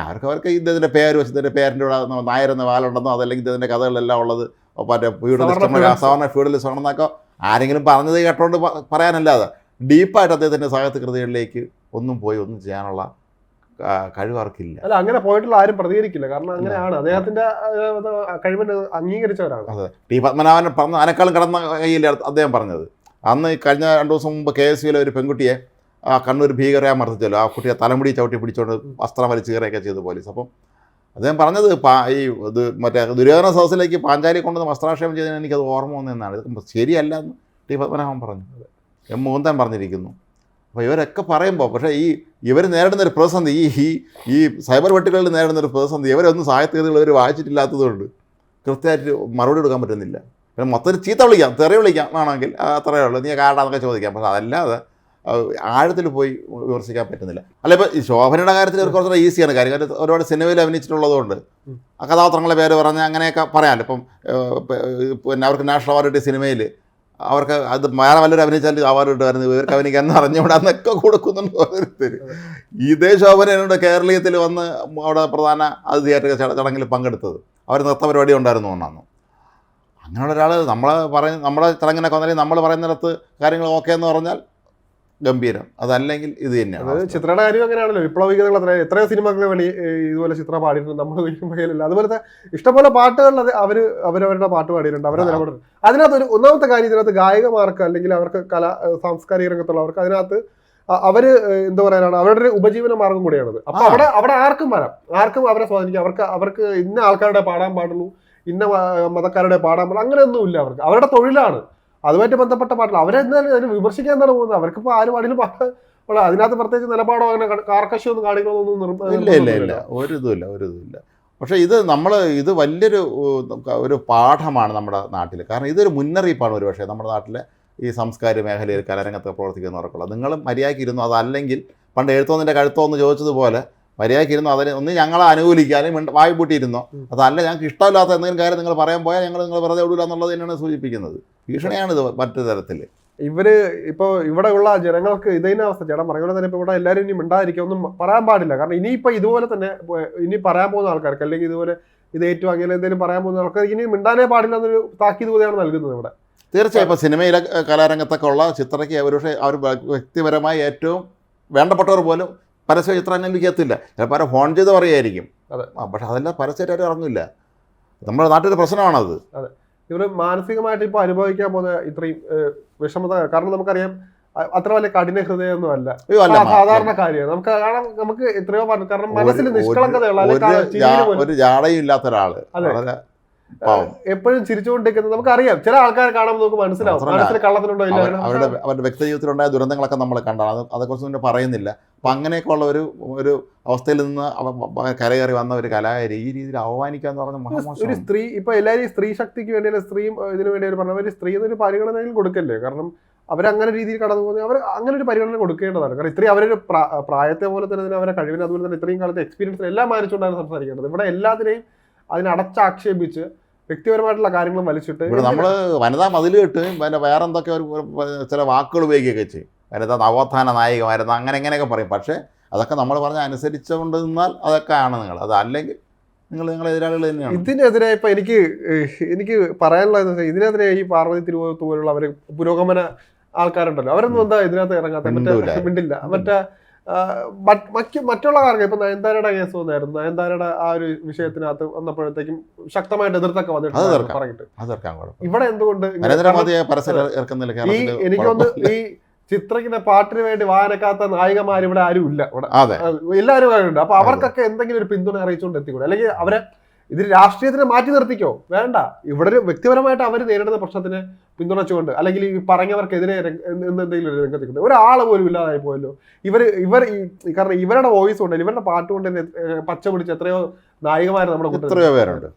അവർക്ക് അവർക്ക് ഇതിന്റെ പേര് വെച്ച് ഇതിന്റെ പേരിന്റെ ഇവിടെ നായരെന്ന വാലുണ്ടെന്നോ അതല്ലെങ്കിൽ ഇതിന്റെ കഥകളെല്ലാം ഉള്ളത് മറ്റേ ഫ്യൂഡലിസ്റ്റ് സവർണ ഫ്യൂഡലിസ്റ്റ് ആണെന്നൊക്കെ ആരെങ്കിലും പറഞ്ഞത് കേട്ടോണ്ട് പറയാനല്ലാതെ ഡീപ്പായിട്ട് അദ്ദേഹത്തിന്റെ സാഹിത്യ കൃതികളിലേക്ക് ഒന്നും പോയി ഒന്നും ചെയ്യാനുള്ള കഴിവാർക്കില്ല അല്ല അങ്ങനെ പോയിട്ടുള്ള ആരും പ്രതികരിക്കില്ല. കാരണം അങ്ങനെയാണ്. അദ്ദേഹത്തിന്റെ ഏഹ്, അംഗീകരിച്ചവരാണ്. അതെ. ടി പത്മനാഭൻ പറഞ്ഞ അതിനേക്കാളും കടന്ന കയ്യിലെ അദ്ദേഹം പറഞ്ഞത്. അന്ന് കഴിഞ്ഞ രണ്ട് ദിവസം മുമ്പ് കെ എസ് സിയിലെ ഒരു പെൺകുട്ടിയെ ആ കണ്ണൂർ ഭീകരയെ മർദ്ദിച്ചല്ലോ. ആ കുട്ടിയെ തലമുടി ചവിട്ടി പിടിച്ചുകൊണ്ട് വസ്ത്രം വലിച്ചു കയറിയൊക്കെ ചെയ്തു പോലീസ്. അപ്പം അദ്ദേഹം പറഞ്ഞത് പാ ഈ ഇത് മറ്റേ ദുര്യോധന സദസ്സിലേക്ക് പാഞ്ചാലി കൊണ്ടുവന്ന് വസ്ത്രാക്ഷേപം ചെയ്തതിന് എനിക്കത് ഓർമ്മ വന്നതെന്നാണ് ഇത് ശരിയല്ല എന്ന് ടി പത്മനാഭൻ പറഞ്ഞു. എം മോഹൻതാൻ പറഞ്ഞിരിക്കുന്നു. അപ്പോൾ ഇവരൊക്കെ പറയുമ്പോൾ പക്ഷേ ഈ ഇവർ നേരിടുന്ന ഒരു പ്രതിസന്ധി ഈ ഈ ഈ സൈബർ വെട്ടുകളിൽ നേരിടുന്ന ഒരു പ്രതിസന്ധി ഇവരൊന്നും സാഹിത്യകൃതികൾ ഇവർ വായിച്ചിട്ടില്ലാത്തതുകൊണ്ട് കൃത്യമായിട്ട് മറുപടി കൊടുക്കാൻ പറ്റുന്നില്ല. പിന്നെ മൊത്തത്തിൽ ചീത്ത വിളിക്കാം തെറി വിളിക്കാം വേണമെങ്കിൽ അത്രയേ ഉള്ളൂ. നീ കാരണമെന്നൊക്കെ ചോദിക്കാം. പക്ഷെ അതല്ലാതെ ആഴത്തിൽ പോയി വിമർശിക്കാൻ പറ്റുന്നില്ല. അല്ല ഇപ്പോൾ ശോഭനയുടെ കാര്യത്തിൽ ഒരു കുറച്ചുകൂടെ ഈസിയാണ് കാര്യം. കാര്യം ഒരുപാട് സിനിമയിൽ അഭിനയിച്ചിട്ടുള്ളതുകൊണ്ട് ആ കഥാപാത്രങ്ങളുടെ പേര് പറഞ്ഞ് അങ്ങനെയൊക്കെ പറയാമല്ലോ ഇപ്പം പിന്നെ അവർക്ക് നാഷണൽ അവാർഡ് കിട്ടിയ സിനിമയിൽ അവർക്ക് അത് വേറെ വല്ലവരും അഭിനയിച്ചാൽ അവാർഡ് കിട്ടുമായിരുന്നു. ഇവർക്ക് അഭിനയിക്കാൻ അറിഞ്ഞുകൂടാ എന്നൊക്കെ കൊടുക്കുന്നുണ്ട് ഓരോരുത്തർ ഇതേ ശോഭനയുണ്ട് കേരളീയത്തിൽ വന്ന് അവിടെ പ്രധാന അതിഥിയായിട്ട് തിയേറ്റർ ചടങ്ങിൽ പങ്കെടുത്തത്. അവർ നൃത്ത പരിപാടി ഉണ്ടായിരുന്നു ഒന്നാന്ന് അങ്ങനെയുള്ള ഒരാൾ നമ്മൾ പറയ നമ്മളെ തിളങ്ങനെ കൊന്നാലും നമ്മൾ പറയുന്നിടത്ത് കാര്യങ്ങൾ ഓക്കെ എന്ന് പറഞ്ഞാൽ ഗംഭീരം. അതല്ലെങ്കിൽ ഇത് തന്നെയാണ്. ചിത്രയുടെ കാര്യം അങ്ങനെയാണല്ലോ. വിപ്ലവികതകൾ അത്ര എത്രയോ സിനിമകൾ വേണ്ടി ഇതുപോലെ ചിത്ര പാടിയിട്ടുണ്ട്. നമ്മൾ ഒരിക്കലും അതുപോലത്തെ ഇഷ്ടംപോലെ പാട്ടുകളിൽ അത് അവർ അവരവരുടെ പാട്ട് പാടിയിട്ടുണ്ട്. അവരെ നിലപാട് നിലപാടുണ്ട്. അതിനകത്ത് ഒരു ഒന്നാമത്തെ കാര്യം ഇതിനകത്ത് ഗായകമാർക്ക് അല്ലെങ്കിൽ അവർക്ക് കല സാംസ്കാരിക രംഗത്തുള്ളവർക്ക് അതിനകത്ത് അവർ എന്താ പറയാനാണ് അവരുടെ ഒരു ഉപജീവന മാർഗം കൂടിയാണത്. അപ്പൊ. അവിടെ അവിടെ ആർക്കും വരാം. ആർക്കും അവരെ സ്വാധീനിക്കാം. അവർക്ക് അവർക്ക് ഇന്ന ആൾക്കാരുടെ പാടാൻ പാടുള്ളൂ. ഇന്ന മതക്കാരുടെ പാടാൻ പാടില്ല അങ്ങനെയൊന്നും ഇല്ല അവർക്ക്. അവരുടെ തൊഴിലാണ്. അതുമായിട്ട് ബന്ധപ്പെട്ട പാട്ടില്ല. അവരെന്തായാലും അതിന് വിമർശിക്കാൻ എന്താണ് പോകുന്നത്? അവർക്കിപ്പോൾ ആര് പാടിലും പാട്ട് അതിനകത്ത് പ്രത്യേകിച്ച് നിലപാടോ അങ്ങനെ കാർക്കശോ കാർക്കശ്യമൊന്നും കാണിക്കണമെന്നൊന്നും ഇല്ല ഇല്ല ഇല്ല. ഒരു ഇതുമില്ല ഒരു ഇതുമില്ല പക്ഷേ ഇത് നമ്മൾ ഇത് വലിയൊരു ഒരു പാഠമാണ് നമ്മുടെ നാട്ടിൽ കാരണം ഇതൊരു മുന്നറിയിപ്പാണ് ഒരു പക്ഷേ നമ്മുടെ നാട്ടിലെ ഈ സംസ്കാര മേഖലയിൽ കലാരംഗത്ത് പ്രവർത്തിക്കുന്നവർക്കുള്ളത് നിങ്ങൾ മര്യാദയ്ക്ക് ഇരുന്നു. അതല്ലെങ്കിൽ പണ്ട് എഴുത്തോന്നിന്റെ കഴുത്തോ എന്ന് ചോദിച്ചതുപോലെ മര്യാദയ്ക്ക് ഇരുന്നു അതിന് ഒന്ന് ഞങ്ങളെ മിണ്ട- വായ് പൂട്ടിയിരുന്നോ? അതല്ല ഞങ്ങൾക്ക് ഇഷ്ടമില്ലാത്ത എന്തെങ്കിലും കാര്യം നിങ്ങൾ പറയാൻ പോയാൽ ഞങ്ങൾ നിങ്ങൾ വെറുതെ വിടില്ല എന്നുള്ളത് തന്നെയാണ് സൂചിപ്പിക്കുന്നത്. ഭീഷണിയാണിത് മറ്റു തരത്തിൽ. ഇവർ ഇവിടെ ഉള്ള ജനങ്ങൾക്ക് ഇതേ അവസ്ഥ. ചേട്ടൻ പറയുമ്പോൾ തന്നെ ഇപ്പോൾ ഇവിടെ എല്ലാവരും ഇനി മിണ്ടാതിരിക്കുക ഒന്നും പറയാൻ പാടില്ല. കാരണം ഇനിയിപ്പോൾ ഇതുപോലെ തന്നെ ഇനി പറയാൻ പോകുന്ന ആൾക്കാർക്ക് അല്ലെങ്കിൽ ഇതുപോലെ ഇത് ഏറ്റവും അങ്ങനെ എന്തെങ്കിലും പറയാൻ പോകുന്ന ആൾക്കാർക്ക് ഇനി മിണ്ടാനേ പാടില്ല എന്നൊരു താക്കീത് പോലെയാണ് നൽകുന്നത് ഇവിടെ. തീർച്ചയായും. ഇപ്പോൾ സിനിമയിലെ കലാരംഗത്തൊക്കെ ഉള്ള ചിത്രയ്ക്ക് ഒരുപക്ഷെ അവർ വ്യക്തിപരമായി ഏറ്റവും വേണ്ടപ്പെട്ടവർ പോലും പരസ്യ ചിത്രം അനുഭവിക്കത്തില്ല ചിലപ്പോൾ അവരെ ഫോൺ ചെയ്ത് പറയുമായിരിക്കും. അതെ. ആ, പക്ഷെ അതെല്ലാം പരസ്യമായിട്ട് ഇറങ്ങില്ല നമ്മുടെ നാട്ടിലെ പ്രശ്നമാണത്. അതെ. ഇവർ മാനസികമായിട്ട് ഇപ്പോൾ അനുഭവിക്കാൻ പോകുന്ന ഇത്രയും വിഷമത കാരണം നമുക്കറിയാം അത്ര വലിയ കഠിന ഹൃദയമൊന്നും അല്ല. അയ്യോ അല്ല സാധാരണ കാര്യമാണ് നമുക്ക് കാരണം നമുക്ക് എത്രയോ പറഞ്ഞു കാരണം മനസ്സിൽ നിഷ്കളങ്കതയുള്ള ഒരു ജാടയും ഇല്ലാത്ത ഒരാൾ. അതെ. എപ്പോഴും ചിരിച്ചുകൊണ്ടിരിക്കുന്നത് നമുക്കറിയാം. ചില ആൾക്കാരെ കാണുമ്പോൾ നമുക്ക് മനസ്സിലാവും. മനസ്സിൽ കള്ളത്തിലുണ്ടോ ഇല്ല അവർ- അവരുടെ വ്യക്തി വ്യക്തിജീവിതത്തിലുണ്ടായ ദുരന്തങ്ങളൊക്കെ നമ്മൾ കണ്ടാണ് അത് അതേക്കുറിച്ച് പറയുന്നില്ല. അപ്പം അങ്ങനെയൊക്കെ ഉള്ള ഒരു ഒരു അവസ്ഥയിൽ നിന്ന് കരകയറി വന്ന ഒരു കലാകാരി ഈ രീതിയിൽ അവമാനിക്കുക എന്ന് പറഞ്ഞാൽ ഒരു സ്ത്രീ ഇപ്പൊ എല്ലാവരും സ്ത്രീ ശക്തിക്ക് വേണ്ടി സ്ത്രീ ഇതിനു വേണ്ടി അവർ പറഞ്ഞ ഒരു സ്ത്രീ എന്നൊരു പരിഗണനയിൽ കൊടുക്കല്ലേ? കാരണം അവരങ്ങനെ രീതിയിൽ കടന്നു പോകുന്നത് അവർ അങ്ങനെ ഒരു പരിഗണന കൊടുക്കേണ്ടതാണ്. കാരണം ഇത്രയും അവരൊരു പ്രാ- പ്രായത്തെ പോലെ തന്നെ അവരെ കഴിവിന് അതുപോലെ തന്നെ ഇത്രയും കാലത്തെ എക്സ്പീരിയൻസ് എല്ലാം മാനിച്ചുകൊണ്ടാണ് സംസാരിക്കേണ്ടത്. ഇവിടെ എല്ലാത്തിനെയും അതിനെ അടച്ചാക്ഷേപിച്ച് വ്യക്തിപരമായിട്ടുള്ള കാര്യങ്ങൾ വലിച്ചിട്ട് നമ്മൾ വനിതാ മതിൽ കെട്ട് പിന്നെ വേറെ എന്തൊക്കെ ഒരു ഒരു ചില വാക്കുകൾ ഉപയോഗിക്കുകയൊക്കെ ചെയ്യും. വനിതാ നവോത്ഥാന നായിക വരുന്ന അങ്ങനെ ഇങ്ങനെയൊക്കെ പറയും. പക്ഷേ അതൊക്കെ നമ്മൾ പറഞ്ഞ അനുസരിച്ചുകൊണ്ട് നിന്നാൽ അതൊക്കെ ആണ് നിങ്ങൾ അതല്ലെങ്കിൽ നിങ്ങൾ നിങ്ങളെ എതിരാളികൾ തന്നെയാണ്. ഇതിനെതിരെ ഇപ്പം എനിക്ക് എനിക്ക് എനിക്ക് പറയാനുള്ളത് ഇതിനെതിരെ ഈ പാർവതി തിരുവോത്ത് പോലുള്ള അവർ പുരോഗമന ആൾക്കാരുണ്ടല്ലോ. അവരൊന്നും എന്താ ഇതിനകത്ത് ഇറങ്ങാത്ത. മറ്റേ മിണ്ടില്ല. മറ്റേ മറ്റു മറ്റ് മറ്റ് മറ്റുള്ള കാരണം ഇപ്പൊ നയൻതാരയുടെ കേസ് വന്നായിരുന്നു. നയൻതാരയുടെ ആ ഒരു വിഷയത്തിനകത്ത് വന്നപ്പോഴത്തേക്കും ശക്തമായിട്ട് എതിർത്തൊക്കെ വന്നിട്ടുണ്ട് പറഞ്ഞിട്ട്. ഇവിടെ എന്തുകൊണ്ട് ഈ എനിക്ക് എനിക്കൊന്ന് ഈ ചിത്രത്തിന്റെ പാട്ടിന് വേണ്ടി വാനക്കാത്ത നായികമാർ ഇവിടെ ആരും ഇല്ല. ഇവിടെ അതെ. എല്ലാവരും ഉണ്ട്. അപ്പൊ അവർക്കൊക്കെ എന്തെങ്കിലും ഒരു പിന്തുണ അറിയിച്ചുകൊണ്ട് എത്തിക്കൂടെ? അല്ലെങ്കിൽ അവരെ ഇത് രാഷ്ട്രീയത്തിന് മാറ്റി നിർത്തിക്കോ? വേണ്ട. ഇവിടെ ഒരു വ്യക്തിപരമായിട്ട് അവർ നേരിടുന്ന പ്രശ്നത്തിന് പിന്തുണച്ചുകൊണ്ട് അല്ലെങ്കിൽ ഈ പറഞ്ഞവർക്കെതിരെ എന്തെങ്കിലും ഒരു രംഗത്തിക്കൊണ്ട് ഒരാൾ പോലും ഇല്ലാതായി പോയല്ലോ. ഇവർ ഇവർ ഈ കാരണം ഇവരുടെ വോയിസ് കൊണ്ട് ഇവരുടെ പാട്ട് കൊണ്ട് തന്നെ പച്ച പിടിച്ച് എത്രയോ നായികമാർ നമ്മുടെ എത്രയോ പേരുണ്ട്.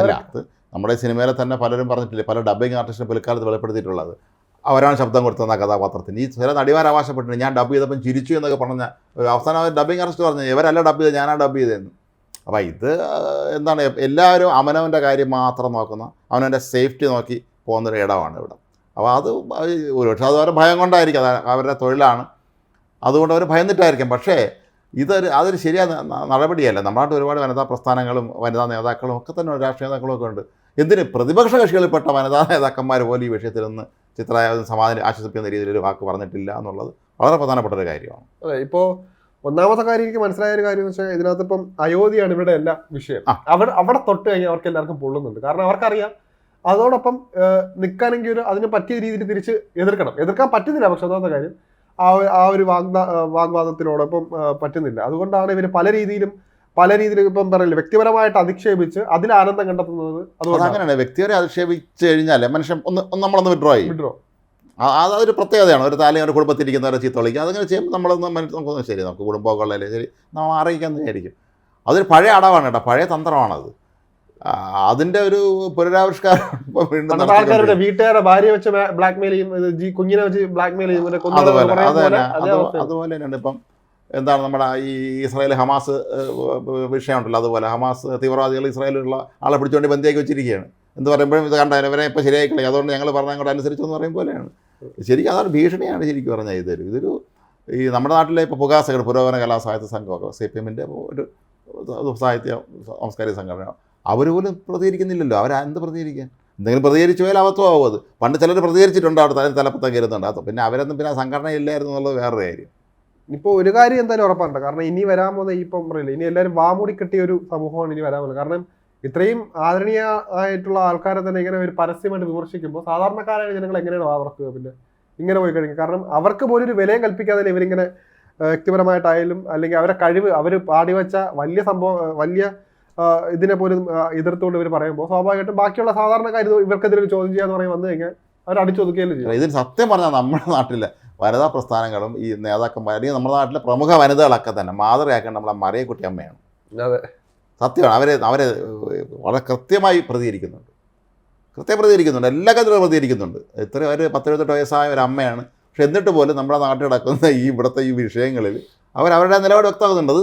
അല്ല അത് നമ്മുടെ സിനിമയിലെ തന്നെ പലരും പറഞ്ഞിട്ടില്ലേ പല ഡബിങ് ആർട്ടിസ്റ്റിനെ പിൽക്കാലത്ത് വെളിപ്പെടുത്തിയിട്ടുള്ളത്. അവരാണ് ശബ്ദം കൊടുത്തത് ആ കഥാപാത്രത്തിന്. ഈ ചില നടിമാർ അവകാശപ്പെട്ടിട്ടുണ്ട്. ഞാൻ ഡബ് ചെയ്തപ്പം ചിരിച്ചു എന്നൊക്കെ പറഞ്ഞ ഒരു അവസാനം ഡബിങ് ആർട്ടിസ്റ്റ് പറഞ്ഞു ഇവരല്ല ഡബ് ചെയ്തത് ഞാനാണ് ഡബ് ചെയ്തതെന്ന്. അപ്പോൾ ഇത് എന്താണ് എല്ലാവരും അവനവന്റെ കാര്യം മാത്രം നോക്കുന്ന അവനവന്റെ സേഫ്റ്റി നോക്കി പോകുന്നൊരു ഇടമാണ് ഇവിടെ. അപ്പോൾ അത് ഒരുപക്ഷെ അത് അവരുടെ ഭയം കൊണ്ടായിരിക്കും. അത് അവരുടെ തൊഴിലാണ്. അതുകൊണ്ട് അവർ ഭയന്നിട്ടായിരിക്കും. പക്ഷേ ഇതൊരു അതൊരു ശരിയായ നടപടിയല്ല. നമ്മളായിട്ട് ഒരുപാട് വനിതാ പ്രസ്ഥാനങ്ങളും വനിതാ നേതാക്കളും ഒക്കെ തന്നെ രാഷ്ട്രീയ നേതാക്കളും ഒക്കെ ഉണ്ട്. എന്തിന്? പ്രതിപക്ഷ കക്ഷികളിൽപ്പെട്ട വനിതാ നേതാക്കന്മാർ പോലും ഈ വിഷയത്തിൽ ചിത്ര സമാധാനം ആശ്വസിപ്പിക്കുന്ന രീതിയിൽ ഒരു വാക്ക് പറഞ്ഞിട്ടില്ല എന്നുള്ളത് വളരെ പ്രധാനപ്പെട്ട ഒരു കാര്യമാണ്. അതെ ഇപ്പോൾ ഒന്നാമത്തെ കാര്യം എനിക്ക് മനസ്സിലായ ഒരു കാര്യം എന്ന് വെച്ചാൽ ഇതിനകത്ത് ഇപ്പം അയോധ്യയാണ് ഇവിടെ എല്ലാ വിഷയം. അവർ അവിടെ അവിടെ തൊട്ട് കഴിഞ്ഞാൽ അവർക്ക് എല്ലാവർക്കും പൊള്ളുന്നുണ്ട്. കാരണം അവർക്കറിയാം അതോടൊപ്പം നിൽക്കാനെങ്കിൽ ഒരു അതിന് പറ്റിയ രീതിയിൽ തിരിച്ച് എതിർക്കണം. എതിർക്കാൻ പറ്റുന്നില്ല പക്ഷെ ഒന്നാമത്തെ കാര്യം ആ ഒരു- ആ ഒരു വാഗ്ദാ വാഗ്വാദത്തിനോടൊപ്പം പറ്റുന്നില്ല. അതുകൊണ്ടാണ് ഇവർ പല രീതിയിലും പല രീതിയിൽ ഇപ്പം പറയില്ല വ്യക്തിപരമായിട്ട് അധിക്ഷേപിച്ച് അതിൽ ആനന്ദം കണ്ടെത്തുന്നത് അതുകൊണ്ട് അങ്ങനെയാണ്. വ്യക്തികളെ അധിക്ഷേപിച്ച് കഴിഞ്ഞാൽ മനുഷ്യൻ ഒന്ന് ഒന്ന് നമ്മളൊന്ന് വിഡ്രോ ചെയ്യും. വിഡ്രോ അതൊരു പ്രത്യേകതയാണ്. ഒരു താലേ ഒരു കുടുംബത്തിരിക്കുന്നവരെ ചീത്ത വിളിക്കുക അതങ്ങനെ ചെയ്യുമ്പോൾ നമ്മളൊന്ന് നമുക്കൊന്ന് ശരി നമുക്ക് കുടുംബമൊക്കെ ഉള്ളതല്ലേ ശരി നമ്മൾ അറിയിക്കാമെന്ന് വിചാരിക്കും അതൊരു പഴയ അടവാണ് കേട്ടോ പഴയ തന്ത്രമാണത്. അതിന്റെ ഒരു പുനരാവിഷ്കാരം ആൾക്കാരുടെ നടത്തിക്കൊണ്ടിരിക്കുകയാണ്. ഭാര്യ വെച്ച് ബ്ലാക്ക് മെയിൽ ചെയ്യും കുഞ്ഞിനെ വെച്ച് ബ്ലാക്ക് മെയിൽ ചെയ്യും അതുപോലെ അതുപോലെ തന്നെയാണ് ഇപ്പം എന്താണ് നമ്മുടെ ഈ ഇസ്രായേൽ ഹമാസ് വിഷയമുണ്ടല്ലോ. അതുപോലെ ഹമാസ് തീവ്രവാദികൾ ഇസ്രായേലിലുള്ള ആളെ പിടിച്ചുകൊണ്ട് ബന്ധിയാക്കി വെച്ചിരിക്കുകയാണ്. എന്ന് പറയുമ്പോഴും ഇത് കണ്ട ഇവരെ ഇപ്പോൾ ശരിയായി കളി അതുകൊണ്ട് ഞങ്ങൾ പറഞ്ഞ അങ്ങോട്ട് അനുസരിച്ചെന്ന് പറയും പോലെയാണ്. ശരിക്കും അതാണ് ഭീഷണിയാണ് ശരിക്കും പറഞ്ഞാൽ ഇതൊരു ഇതൊരു ഈ നമ്മുടെ നാട്ടിലെ ഇപ്പോൾ പുകാസകൾ പുരോഗമന കലാ സാഹിത്യ സംഘമൊക്കെ സി പി എമ്മിന്റെ ഒരു സാഹിത്യ സാംസ്കാരിക സംഘടന അവർ പോലും പ്രതികരിക്കുന്നില്ലല്ലോ. അവരെന്ത് പ്രതികരിക്കാൻ? എന്തെങ്കിലും പ്രതികരിച്ചു പോയാൽ അബദ്ധമാവും അത്. പണ്ട് ചിലർ പ്രതികരിച്ചിട്ടുണ്ട് അവിടെ തല തലപ്പത്തം കയറുന്നുണ്ട്. അത് പിന്നെ അവരൊന്നും പിന്നെ സംഘടന ഇല്ലായിരുന്നു എന്നുള്ളത് വേറൊരു കാര്യം. ഇപ്പൊ ഒരു കാര്യം എന്തായാലും ഉറപ്പാണ്. കാരണം ഇനി വരാൻ പോകുന്ന ഈ പറയില്ല ഇനി എല്ലാവരും വാമൂടി കെട്ടിയ ഒരു സമൂഹമാണ് ഇനി വരാൻ പോകുന്നത്. കാരണം ഇത്രയും ആദരണീയ ആയിട്ടുള്ള ആൾക്കാരെ തന്നെ ഇങ്ങനെ ഒരു പരസ്യമായിട്ട് വിമർശിക്കുമ്പോൾ സാധാരണക്കാരായ ജനങ്ങൾ എങ്ങനെയാണ് വാവർക്കുക പിന്നെ ഇങ്ങനെ പോയി കഴിഞ്ഞു കാരണം അവർക്ക് പോലും ഒരു വിലയും കൽപ്പിക്കാതെ ഇവരിങ്ങനെ വ്യക്തിപരമായിട്ടായാലും അല്ലെങ്കിൽ അവരെ കഴിവ് അവർ പാടി വെച്ച വലിയ സംഭവം വലിയ ഇതിനെ പോലും എതിർത്തുകൊണ്ട് ഇവർ പറയുമ്പോൾ സ്വാഭാവികമായിട്ടും ബാക്കിയുള്ള സാധാരണക്കാർ ഇവർക്കെതിരെ ചോദ്യം ചെയ്യാന്ന് പറയും വന്നു കഴിഞ്ഞാൽ അവർ അടിച്ചൊതുക്കുകയല്ലേ ചെയ്യും ഇതിന് സത്യം പറഞ്ഞാൽ നമ്മുടെ നാട്ടിലെ വനിതാ പ്രസ്ഥാനങ്ങളും ഈ നേതാക്കന്മാർ അല്ലെങ്കിൽ നമ്മുടെ നാട്ടിലെ പ്രമുഖ വനിതകളൊക്കെ തന്നെ മാതൃകയാക്കേണ്ട നമ്മളെ മറിയക്കുട്ടി അമ്മയാണ് അതെ. സത്യമാണ്. അവരെ അവരെ വളരെ കൃത്യമായി പ്രതികരിക്കുന്നുണ്ട്. കൃത്യം പ്രതികരിക്കുന്നുണ്ട്. എല്ലാ കാര്യത്തിലും പ്രതികരിക്കുന്നുണ്ട്. ഇത്ര ഒരു പത്തെഴുപത്തെട്ട് വയസ്സായ ഒരു അമ്മയാണ്. പക്ഷെ എന്നിട്ട് പോലും നമ്മുടെ നാട്ടിൽ നടക്കുന്ന ഈ ഇവിടുത്തെ ഈ വിഷയങ്ങളിൽ അവർ അവരുടെ നിലപാട് വ്യക്തമാക്കുന്നുണ്ട് അത്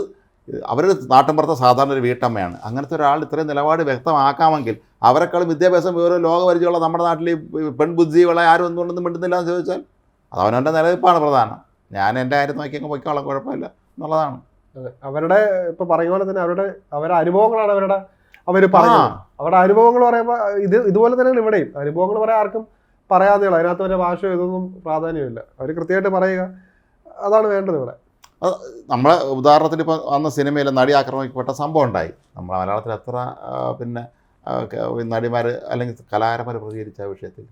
അവർ നാട്ടിൻപുറത്തെ സാധാരണ ഒരു വീട്ടമ്മയാണ്. അങ്ങനത്തെ ഒരാൾ ഇത്രയും നിലപാട് വ്യക്തമാക്കാമെങ്കിൽ അവരെക്കാളും വിദ്യാഭ്യാസം വിവരവും ലോകപരിചയമുള്ള നമ്മുടെ നാട്ടിൽ പെൺബുദ്ധിയുള്ള പെൺബുദ്ധികളെ ആരും എന്തുകൊണ്ടൊന്നും മിണ്ടുന്നില്ല എന്ന് ചോദിച്ചാൽ അത് അവനവന്റെ നിലനിൽപ്പാണ് പ്രധാനം. ഞാൻ എന്റെ കാര്യം നോക്കി അങ്ങ് പൊയ്ക്കോളാം കുഴപ്പമില്ല എന്നുള്ളതാണ്. അവരുടെ ഇപ്പൊ പറയുന്ന പോലെ തന്നെ അവരുടെ അവരുടെ അനുഭവങ്ങളാണ് അവരുടെ അവർ പറയുന്നത് അവരുടെ അനുഭവങ്ങൾ പറയുമ്പോൾ ഇത് ഇതുപോലെ തന്നെയാണ് ഇവിടെയും. അനുഭവങ്ങൾ പറയാൻ ആർക്കും പറയാതെയുള്ള അതിനകത്ത് വരെ ഭാഷ ഇതൊന്നും പ്രാധാന്യമില്ല. അവർ കൃത്യമായിട്ട് പറയുക അതാണ് വേണ്ടത് ഇവിടെ. നമ്മളെ ഉദാഹരണത്തിന് ഇപ്പോൾ അന്ന് സിനിമയിൽ നടി ആക്രമിക്കപ്പെട്ട സംഭവം ഉണ്ടായി. നമ്മളെ മലയാളത്തിൽ എത്ര പിന്നെ നടിമാർ അല്ലെങ്കിൽ കലാകാരന്മാർ പ്രതികരിച്ച ആ വിഷയത്തിൽ.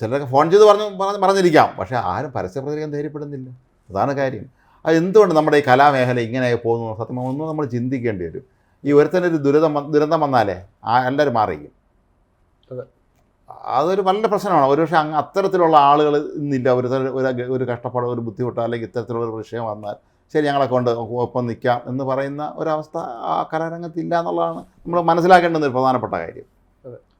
ചിലരൊക്കെ ഫോൺ ചെയ്ത് പറഞ്ഞു പറഞ്ഞ് പറഞ്ഞിരിക്കാം. പക്ഷേ ആരും പരസ്യ പ്രതികരിക്കാൻ ധൈര്യപ്പെടുന്നില്ല അതാണ് കാര്യം. അത് എന്തുകൊണ്ട് നമ്മുടെ ഈ കലാമേഖല ഇങ്ങനെ പോകുന്നു സത്യം ഒന്നും നമ്മൾ ചിന്തിക്കേണ്ടി വരും. ഈ ഒരുത്തനൊരു ദുരിതം ദുരന്തം വന്നാലേ ആ എല്ലാവരും അതെ. അതൊരു നല്ല പ്രശ്നമാണ്. ഒരുപക്ഷെ അങ്ങ് അത്തരത്തിലുള്ള ആളുകൾ ഇന്നില്ല. ഒരു ഒരു കഷ്ടപ്പാട് ഒരു ബുദ്ധിമുട്ടോ അല്ലെങ്കിൽ ഇത്തരത്തിലുള്ള ഒരു വിഷയം വന്നാൽ ശരി ഞങ്ങളെ കൊണ്ട് ഒപ്പം നിൽക്കാം എന്ന് പറയുന്ന ഒരവസ്ഥ ആ കലാരംഗത്തില്ല എന്നുള്ളതാണ് നമ്മൾ മനസ്സിലാക്കേണ്ടുന്ന ഒരു പ്രധാനപ്പെട്ട കാര്യം.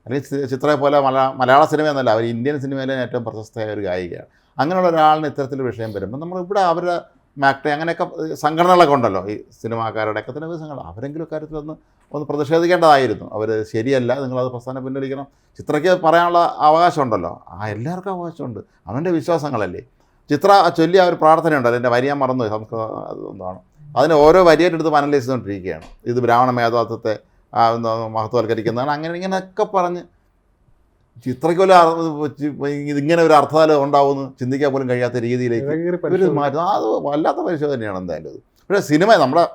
അല്ലെങ്കിൽ ചിത്രയെ പോലെ മലയാള മലയാള സിനിമ എന്നല്ല അവർ ഇന്ത്യൻ സിനിമയിലെ ഏറ്റവും പ്രശസ്തമായ ഒരു ഗായികയാണ്. അങ്ങനെയുള്ള ഒരാളിന് ഇത്തരത്തിലൊരു വിഷയം വരുമ്പോൾ നമ്മൾ ഇവിടെ അവരുടെ മാക്ടെ അങ്ങനെയൊക്കെ സംഘടനകളൊക്കെ ഉണ്ടല്ലോ. ഈ സിനിമാക്കാരുടെ ഒക്കെ തന്നെ സംഘടന അവരെങ്കിലും കാര്യത്തിലൊന്ന് ഒന്ന് പ്രതിഷേധിക്കേണ്ടതായിരുന്നു. അവർ ശരിയല്ല നിങ്ങളത് പ്രസ്ഥാനം പിൻവലിക്കണം. ചിത്രയ്ക്ക് പറയാനുള്ള അവകാശമുണ്ടല്ലോ ആ എല്ലാവർക്കും അവകാശമുണ്ട്. അവന്റെ വിശ്വാസങ്ങളല്ലേ. ചിത്ര ചൊല്ലി ആ ഒരു പ്രാർത്ഥനയുണ്ടല്ലോ എന്റെ വരിയാൻ മറന്നു സംസ്കൃത എന്താണ് അതിന് ഓരോ വരിയായിട്ട് എടുത്ത് അനലൈസ് ചെയ്തുകൊണ്ടിരിക്കുകയാണ്. ഇത് ബ്രാഹ്മണ മേധാത്വത്തെ മഹത്വവൽക്കരിക്കുന്നതാണ്. അങ്ങനെ ഇങ്ങനെയൊക്കെ പറഞ്ഞ് ഇത്രയ്ക്ക് അർ- ഇതിങ്ങനെ ഒരു അർത്ഥതലം ഉണ്ടാവുമെന്ന് ചിന്തിക്കാൻ പോലും കഴിയാത്ത രീതിയിലേക്ക് ഇവർ പരിശോധന. മാറ്റും. അത് വല്ലാത്ത പരിശോധനയാണ് എന്തായാലും ഇത്. പക്ഷേ സിനിമ നമ്മുടെ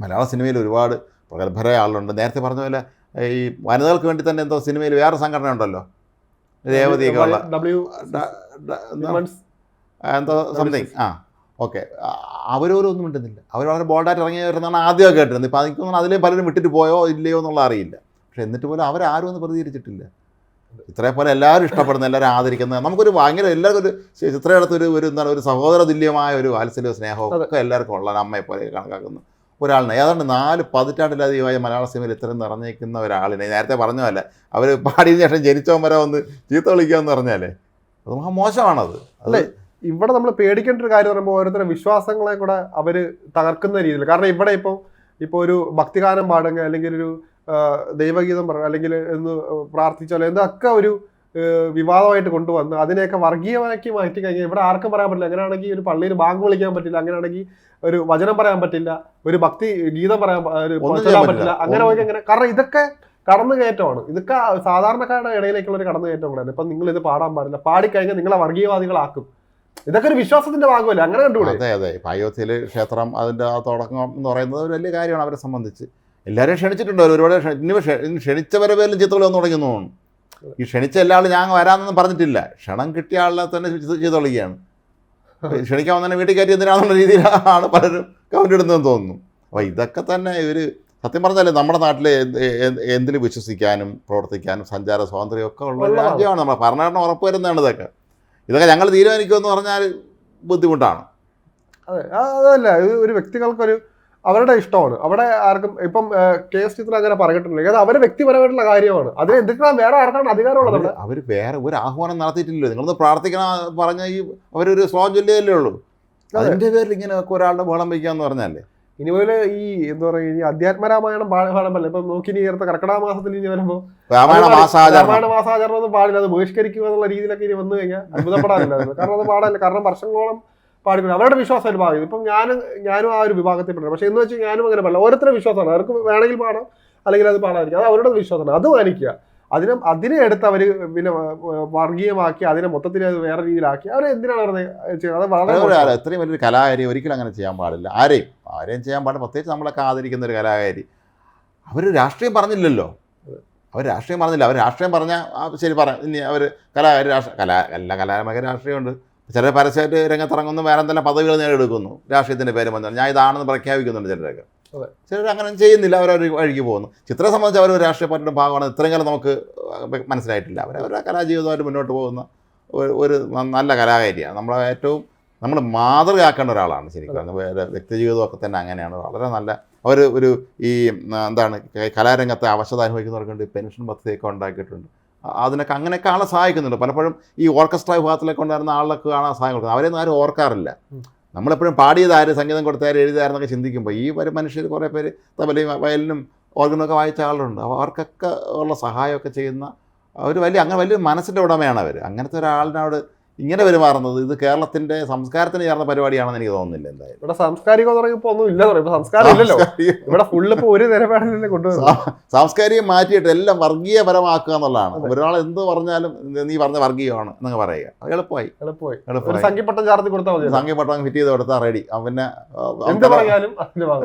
മലയാള സിനിമയിൽ ഒരുപാട് പ്രഗത്ഭരായ ആളുണ്ട് നേരത്തെ പറഞ്ഞ പോലെ ഈ വനിതകൾക്ക് വേണ്ടി തന്നെ എന്തോ സിനിമയിൽ വേറെ സംഘടന ഉണ്ടല്ലോ. രേവതിയൊക്കെ ഉള്ള എന്തോ? സംതിങ് ആ. ഓക്കെ. അവരോരൊന്നും മിണ്ടുന്നില്ല. അവർ വളരെ ബോൾഡായിട്ട് ഇറങ്ങി വരുന്നതാണ് ആദ്യമൊക്കെ കേട്ടിരുന്നത്. ഇപ്പം എനിക്ക് തോന്നുന്നു അതിലേയും പലരും വിട്ടിട്ട് പോയോ ഇല്ലയോ എന്നുള്ള അറിയില്ല. പക്ഷെ എന്നിട്ട് പോലും അവരാരും ഒന്നും പ്രതികരിച്ചിട്ടില്ല. ഇത്രയും പോലെ എല്ലാവരും ഇഷ്ടപ്പെടുന്ന എല്ലാവരും ആദരിക്കുന്ന നമുക്കൊരു ഭയങ്കര എല്ലാവർക്കും ഒരു ചിത്രയിടത്തൊരു ഒരു എന്താണ് ഒരു സഹോദര തുല്യമായ ഒരു വാത്സല്യ സ്നേഹവും ഒക്കെ എല്ലാവർക്കും ഉള്ള അമ്മയെ പോലെ കണക്കാക്കുന്നു. ഒരാളിനെ ഏതാണ്ട് നാല് പതിറ്റാണ്ടിലധികമായി മലയാള സിനിമയിൽ ഇത്രയും നിറഞ്ഞേക്കുന്ന ഒരാളിനെ നേരത്തെ പറഞ്ഞ പോലെ അവർ പാടിയതിനു ശേഷം ജനിച്ചവൻ വരെ വന്ന് ചീത്ത വിളിക്കുക എന്ന് പറഞ്ഞാലേ അത് മഹാ മോശമാണത്. അല്ലേ? ഇവിടെ നമ്മൾ പേടിക്കേണ്ട ഒരു കാര്യം പറയുമ്പോൾ ഓരോരുത്തരുടെ വിശ്വാസങ്ങളെ കൂടെ അവർ തകർക്കുന്ന രീതിയിൽ. കാരണം ഇവിടെ ഇപ്പോൾ ഇപ്പോൾ ഒരു ഭക്തിഗാനം പാടുക അല്ലെങ്കിൽ ഒരു ദൈവഗീതം പറയുക അല്ലെങ്കിൽ എന്ന് പ്രാർത്ഥിച്ചാലോ എന്തൊക്കെ ഒരു വിവാദമായിട്ട് കൊണ്ടുവന്ന് അതിനെയൊക്കെ വർഗീയമാക്കി മാറ്റി കഴിഞ്ഞാൽ ഇവിടെ ആർക്കും പറയാൻ പറ്റില്ല. അങ്ങനെയാണെങ്കിൽ ഒരു പള്ളിയിൽ ബാങ്ക് വിളിക്കാൻ പറ്റില്ല. അങ്ങനെയാണെങ്കിൽ ഒരു വചനം പറയാൻ പറ്റില്ല. ഒരു ഭക്തി ഗീതം പറയാൻ പറ്റില്ല. അങ്ങനെ പോയി അങ്ങനെ കാരണം ഇതൊക്കെ കടന്നുകയറ്റമാണ്. ഇതൊക്കെ സാധാരണക്കാരുടെ ഇടയിലേക്കുള്ള ഒരു കടന്നുകയറ്റം കൂടെയാണ് ഇപ്പം നിങ്ങൾ ഇത് പാടാൻ പാടില്ല. പാടിക്കഴിഞ്ഞാൽ നിങ്ങളെ വർഗീയവാദികളാക്കും. ഇതൊക്കെ ഒരു വിശ്വാസത്തിന്റെ ഭാഗമല്ല? അങ്ങനെ കണ്ടുകൂടെ? അതെ അതെ. ഇപ്പം അയോധ്യയിൽ ക്ഷേത്രം അതിന്റെ ആ തുടക്കം എന്ന് പറയുന്നത് ഒരു വലിയ കാര്യമാണ് അവരെ സംബന്ധിച്ച്. എല്ലാവരും ക്ഷണിച്ചിട്ടുണ്ട്. ഒരുപാട് ഇനി ക്ഷണിച്ചവരെ പേരിലും ചിത്തകളി തുടങ്ങുന്നു ഈ ക്ഷണിച്ച എല്ലാ ആളും ഞാൻ വരാമെന്നൊന്നും പറഞ്ഞിട്ടില്ല. ക്ഷണം കിട്ടിയ ആളിനെ തന്നെ ചെയ്തൊളിക്കുകയാണ് ക്ഷണിക്കാൻ തന്നെ വീട്ടിൽ കയറ്റി എന്തിനാണെന്നുള്ള രീതിയിലാണ് പലരും കമന്റ് ഇടുന്നതെന്ന് തോന്നുന്നു. അപ്പോൾ ഇതൊക്കെ തന്നെ ഇവർ സത്യം പറഞ്ഞാൽ നമ്മുടെ നാട്ടിൽ എന്തിൽ വിശ്വസിക്കാനും പ്രവർത്തിക്കാനും സഞ്ചാര സ്വാതന്ത്ര്യം ഒക്കെ ഉള്ള രാജ്യമാണ്. നമ്മുടെ ഭരണഘടന ഉറപ്പ് വരുന്നതാണ് ഇതൊക്കെ. ഇതൊക്കെ ഞങ്ങൾ തീരുമാനിക്കുമെന്ന് പറഞ്ഞാൽ ബുദ്ധിമുട്ടാണ്. അതെ അതല്ല ഇത് ഒരു വ്യക്തികൾക്കൊരു അവരുടെ ഇഷ്ടമാണ്. അവിടെ ആർക്കും ഇപ്പം കെ എസ് ചിത്ര അങ്ങനെ പറഞ്ഞിട്ടില്ല. അത് അവരെ വ്യക്തിപരമായിട്ടുള്ള കാര്യമാണ്. അതിന് എന്തിനാണ് വേറെ ആർക്കാണ് അധികാരമുള്ളത് അവർ വേറെ ഒരു ആഹ്വാനം നടത്തിയിട്ടില്ലല്ലോ. നിങ്ങളൊന്ന് പ്രാർത്ഥിക്കണം പറഞ്ഞ ഈ അവരൊരു സ്ലോം ചൊല്ലിയല്ലേ ഉള്ളൂ. അതിന്റെ പേരിൽ ഇങ്ങനെ ഒരാളുടെ ബഹളം വയ്ക്കുക എന്ന് പറഞ്ഞല്ലേ ഇനി മുതൽ ഈ എന്താ പറയുക ഇനി അധ്യാത്മരാമായണം പാടി പാടാൻ പറ്റില്ല ഇപ്പൊ നോക്കി ഇനി നേരത്തെ കർക്കിടക മാസത്തിൽ ഇനി വരുമ്പോ രാമായണ മാസാചരണം. ഒന്നും പാടില്ല. അത് ബഹിഷ്കരിക്കുക എന്നുള്ള രീതിയിലൊക്കെ ഇനി വന്നു കഴിഞ്ഞാൽ അത്ഭുതപ്പെടാനില്ല കാരണം അത് പാടാനില്ല കാരണം വർഷങ്ങളോളം പാടില്ല അവരുടെ വിശ്വാസം ഒരു ഭാഗം ഇപ്പം ഞാനും ഞാനും ആ ഒരു വിഭാഗത്തിൽ പെടുന്നത് പക്ഷെ എന്ന് വെച്ചാൽ ഞാനും അങ്ങനെ പാടില്ല. ഓരോരുത്തരുടെ വിശ്വാസമാണ്. അവർക്ക് വേണമെങ്കിൽ പാടാം. അല്ലെങ്കിൽ അത് പാടാതിരിക്കും. അത് അവരുടെ വിശ്വാസമാണ്. അത് മാനിക്കുക. അതിനെ അതിനെ എടുത്ത് അവർ പിന്നെ വർഗീയമാക്കി അതിനെ മൊത്തത്തിൽ അത് വേറെ രീതിയിലാക്കി. അവർ എന്തിനാണ് അത് വളരെ. ഇത്രയും വലിയൊരു കലാകാരി ഒരിക്കലും അങ്ങനെ ചെയ്യാൻ പാടില്ല. ആരെയും ആരെയും ചെയ്യാൻ പാടില്ല. പ്രത്യേകിച്ച് നമ്മളൊക്കെ ആദരിക്കുന്ന ഒരു കലാകാരി. അവർ രാഷ്ട്രീയം പറഞ്ഞില്ലല്ലോ. അവർ രാഷ്ട്രീയം പറഞ്ഞില്ല. അവർ രാഷ്ട്രീയം പറഞ്ഞാൽ ശരി പറ. ഇനി അവർ കലാകാരി രാഷ്ട്ര കലാ എല്ലാ കലാകാരന്മാർക്ക് രാഷ്ട്രീയമുണ്ട്. ചിലർ പരസ്യമായിട്ട് രംഗത്തിറങ്ങുന്നു വേറെ എന്തെല്ലാം പദവികൾ നേടിയെടുക്കുന്നു. രാഷ്ട്രീയത്തിന്റെ പേര് പറഞ്ഞാൽ ഞാൻ ഇതാണെന്ന് പ്രഖ്യാപിക്കുന്നുണ്ട് ചിലരൊക്കെ. അതെ. ചിലർ അങ്ങനെ ചെയ്യുന്നില്ല അവർ വഴിക്ക് പോകുന്നു. ചിത്രം സംബന്ധിച്ച് അവർ രാഷ്ട്രീയ പാർട്ടിയുടെ ഭാഗമാണ്. ഇത്രയും കാലം നമുക്ക് മനസ്സിലായിട്ടില്ല. അവർ അവരുടെ കലാജീവിതമായിട്ട് മുന്നോട്ട് പോകുന്ന ഒരു നല്ല കലാകാരിയാണ്. നമ്മളെ ഏറ്റവും നമ്മൾ മാതൃകയാക്കേണ്ട ഒരാളാണ് ശരിക്കും. വ്യക്തിജീവിതമൊക്കെ തന്നെ അങ്ങനെയാണ്. വളരെ നല്ല അവർ ഒരു ഈ എന്താണ് കലാരംഗത്തെ അവശത അനുഭവിക്കുന്നവർക്ക് വേണ്ടി പെൻഷൻ പദ്ധതിയൊക്കെ ഉണ്ടാക്കിയിട്ടുണ്ട്. അതിനൊക്കെ അങ്ങനെയൊക്കെ ആളെ സഹായിക്കുന്നുണ്ട്. പലപ്പോഴും ഈ ഓർക്കസ്ട്ര വിഭാഗത്തിലൊക്കെ ഉണ്ടായിരുന്ന ആളിലൊക്കെ കാണാൻ സഹായം കൊടുക്കുന്നത് അവരെയൊന്നും ആരും ഓർക്കാറില്ല. നമ്മളെപ്പോഴും പാടിയതാര് സംഗീതം കൊടുത്താര് എഴുതിയതാരെന്നൊക്കെ ചിന്തിക്കുമ്പോൾ ഈ ഒരു മനുഷ്യർ കുറേ പേര് തബലയും വയലിനും ഓർഗനൊക്കെ വായിച്ച ആളുണ്ട് അവർക്കൊക്കെ ഉള്ള സഹായമൊക്കെ ചെയ്യുന്ന ഒരു വലിയ അങ്ങനെ വലിയ മനസ്സിന്റെ ഉടമയാണ് അവർ അങ്ങനത്തെ ഒരാളിനോട് ഇങ്ങനെ പെരുമാറുന്നത് ഇത് കേരളത്തിന്റെ സംസ്കാരത്തിന് ചേർന്ന പരിപാടിയാണെന്ന് എനിക്ക് തോന്നുന്നില്ല എന്തായാലും. ഇവിടെ സാംസ്കാരികം പറയുമ്പോൾ ഒന്നും ഇല്ല ഇപ്പൊ സംസ്കാരം ഇല്ലല്ലോ. ഇവിടെ ഫുള്ള് ഇപ്പൊ ഒരു നിലപാടിലല്ലേ കൊണ്ടുവരുന്നത്. സാംസ്കാരികം മാറ്റിയിട്ട് എല്ലാം വർഗീയപരമാക്കുക എന്നുള്ളതാണ്. ഒരാൾ എന്ത് പറഞ്ഞാലും നീ പറഞ്ഞ വർഗീയമാണ് എന്നൊക്കെ പറയുക. എളുപ്പമായി. എളുപ്പമായി. എളുപ്പമായി. ചാർത്തി കൊടുത്താൽ മതി സംഘപട്ടം ഫിറ്റ് ചെയ്ത് കൊടുത്താൽ റെഡി. പിന്നെ എന്ത് പറഞ്ഞാലും.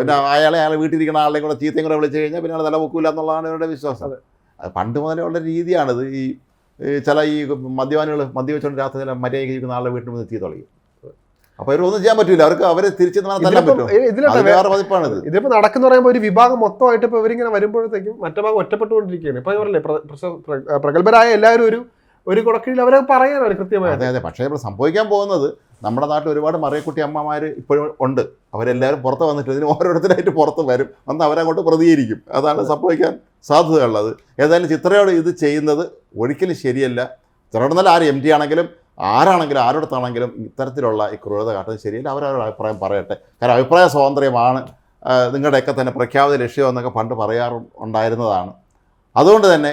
പിന്നെ അയാളെ അയാളെ വീട്ടിലിരിക്കുന്ന ആളെയും കൂടെ ചീത്തയും കൂടെ വിളിച്ചു കഴിഞ്ഞാൽ പിന്നെ തല പൊക്കൂല എന്നുള്ളതാണ് ഇവരുടെ വിശ്വാസം. പണ്ട് മുതലേ ഉള്ള രീതിയാണിത്. ഈ ചില ഈ മദ്യപാനികൾ മദ്യവെച്ചുകൊണ്ട് രാത്രി ചില മര്യാദയ്ക്ക് ഇരിക്കുന്ന ആളുടെ വീട്ടിൽ നിന്ന് തീ തുടങ്ങി അപ്പോൾ അവരൊന്നും ചെയ്യാൻ പറ്റില്ല അവർക്ക് അവരെ തിരിച്ചു തല്ലാൻ പറ്റും. ഇതിപ്പോ നടക്കുന്ന പറയുമ്പോൾ ഒരു വിഭാഗം മൊത്തമായിട്ട് ഇപ്പൊ ഇവരിങ്ങനെ വരുമ്പോഴത്തേക്കും മറ്റേ ഭാഗം ഒറ്റപ്പെട്ടുകൊണ്ടിരിക്കുകയാണ്. ഇപ്പൊ പറഞ്ഞില്ലേ പ്ര- പ്രഗത്ഭരായ എല്ലാവരും ഒരു ഒരു കുടക്കീഴിൽ അവരെ പറയാനാണ് കൃത്യമായി അതെ അതെ. പക്ഷേ ഇപ്പോൾ സംഭവിക്കാൻ പോകുന്നത് നമ്മുടെ നാട്ടിൽ ഒരുപാട് മറിയക്കുട്ടി അമ്മമാർ ഇപ്പോഴും ഉണ്ട്. അവരെല്ലാവരും പുറത്ത് വന്നിട്ട് ഇതിന് ഓരോരുത്തരായിട്ട് പുറത്ത് വരും. വന്ന് അവരങ്ങോട്ട് പ്രതികരിക്കും. അതാണ് സംഭവിക്കാൻ സാധ്യതയുള്ളത്. ഏതായാലും ചിത്രയോട് ഇത് ചെയ്യുന്നത് ഒരിക്കലും ശരിയല്ല. നല്ല ആര് എം ടി ആണെങ്കിലും ആരാണെങ്കിലും ആരോടത്താണെങ്കിലും ഇത്തരത്തിലുള്ള ഈ ക്രൂരത കാട്ടുന്നത് ശരിയല്ല. അവരവരുടെ അഭിപ്രായം പറയട്ടെ. കാരണം അഭിപ്രായ സ്വാതന്ത്ര്യമാണ് നിങ്ങളുടെയൊക്കെ തന്നെ പ്രഖ്യാപിത ലക്ഷ്യം എന്നൊക്കെ പണ്ട് പറയാറും ഉണ്ടായിരുന്നതാണ്. അതുകൊണ്ട് തന്നെ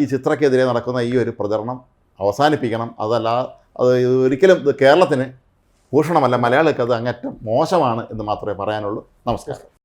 ഈ ചിത്രക്കെതിരെ നടക്കുന്ന ഈ ഒരു പ്രചരണം അവസാനിപ്പിക്കണം. അതല്ല അത് ഒരിക്കലും കേരളത്തിന് ഭൂഷണമല്ല മലയാളികൾക്ക് അത് അങ്ങറ്റം മോശമാണ് എന്ന് മാത്രമേ പറയാനുള്ളൂ. നമസ്കാരം.